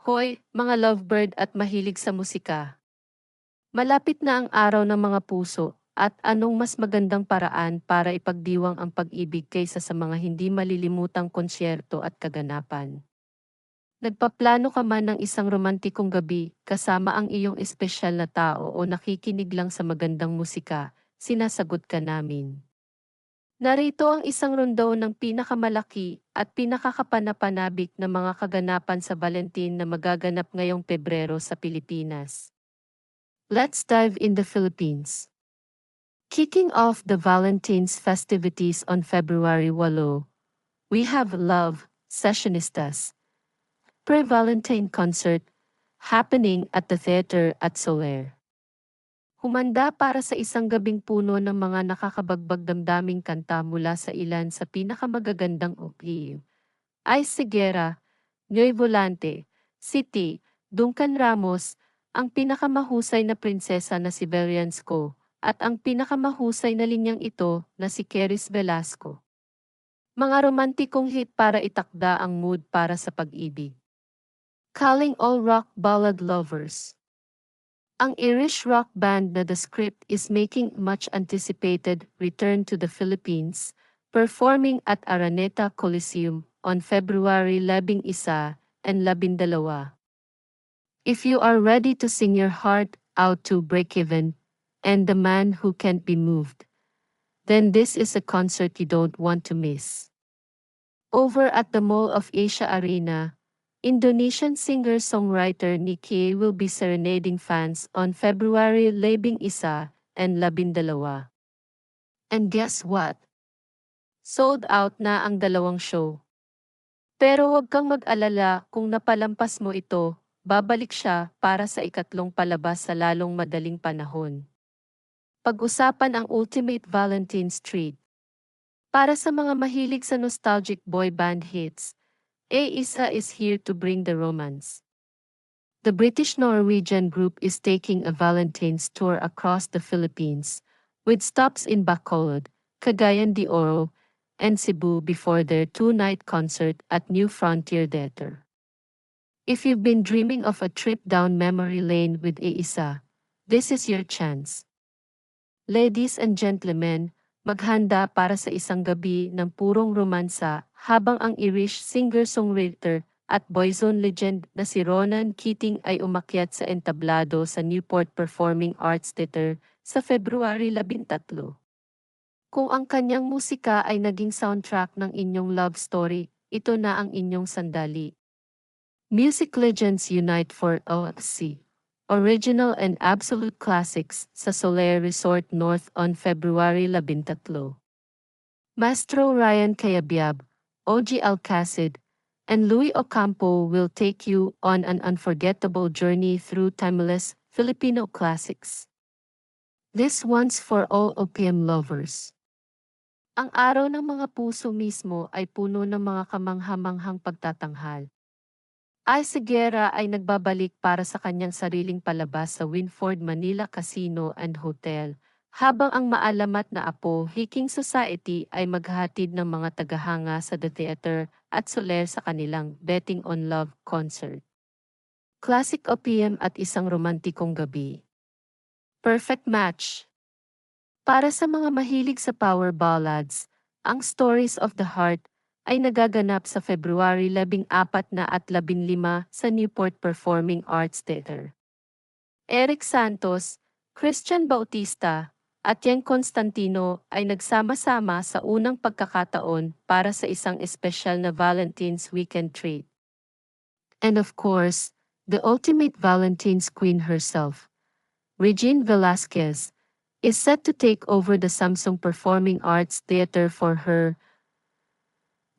Hoy, mga lovebird at mahilig sa musika. Malapit na ang araw ng mga puso, at anong mas magandang paraan para ipagdiwang ang pag-ibig kaysa sa mga hindi malilimutang konsyerto at kaganapan. Nagpaplano ka man ng isang romantikong gabi kasama ang iyong espesyal na tao o nakikinig lang sa magandang musika, sinasagot ka namin. Narito ang isang rundaw ng pinakamalaki at pinakakapanapanabik na mga kaganapan sa Valentin na magaganap ngayong Pebrero sa Pilipinas. Let's dive in the Philippines. Kicking off the Valentine's festivities on February 8, we have Love Sessionistas, pre-Valentine concert happening at the theater at Soler. Humanda para sa isang gabing puno ng mga nakakabagbag damdaming kanta mula sa ilan sa pinakamagagandang opli. Ay Segura, Noy Volante, City, Duncan Ramos, ang pinakamahusay na prinsesa na si Beliansco, at ang pinakamahusay na linyang ito na si Keris Velasco. Mga romantikong hit para itakda ang mood para sa pag-ibig. Calling all rock ballad lovers. Ang Irish rock band na The Script is making much anticipated return to the Philippines, performing at Araneta Coliseum on February 11 and 12. If you are ready to sing your heart out to Breakeven and The Man Who Can't Be Moved, then this is a concert you don't want to miss. Over at the Mall of Asia Arena, Indonesian singer-songwriter Nicky will be serenading fans on February 11 and 12. And guess what? Sold out na ang dalawang show. Pero huwag kang mag-alala kung napalampas mo ito, babalik siya para sa ikatlong palabas sa lalong madaling panahon. Pag-usapan ang Ultimate Valentine Street. Para sa mga mahilig sa nostalgic boy band hits, AISA is here to bring the romance. The British Norwegian group is taking a Valentine's tour across the Philippines, with stops in Bacolod, Cagayan de Oro, and Cebu before their two-night concert at New Frontier Theater. If you've been dreaming of a trip down memory lane with AISA, this is your chance. Ladies and gentlemen, maghanda para sa isang gabi ng purong romansa habang ang Irish singer-songwriter at boyzone legend na si Ronan Keating ay umakyat sa entablado sa Newport Performing Arts Theater sa February 13. Kung ang kanyang musika ay naging soundtrack ng inyong love story, ito na ang inyong sandali. Music Legends Unite for OFC Original and Absolute Classics sa Soler Resort North on February 13. Maestro Ryan Cayabyab, OG Alcacid, and Louis Ocampo will take you on an unforgettable journey through timeless Filipino classics. This one's for all opium lovers. Ang araw ng mga puso mismo ay puno ng mga kamanghamanghang pagtatanghal. Ay Segura ay nagbabalik para sa kanyang sariling palabas sa Winford Manila Casino and Hotel, habang ang maalamat na apo Hiking Society ay maghatid ng mga tagahanga sa The Theater at Soler sa kanilang Betting on Love concert. Classic OPM at isang romantikong gabi. Perfect match. Para sa mga mahilig sa power ballads, ang Stories of the Heart ay nagaganap sa February 14 na at 15 sa Newport Performing Arts Theater. Eric Santos, Christian Bautista, at Yang Constantino ay nagsama-sama sa unang pagkakataon para sa isang espesyal na Valentine's Weekend treat. And of course, the ultimate Valentine's queen herself, Regine Velasquez, is set to take over the Samsung Performing Arts Theater for her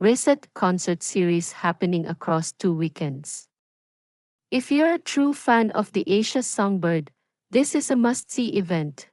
Reset concert series happening across two weekends. If you're a true fan of the Asia Songbird, this is a must-see event.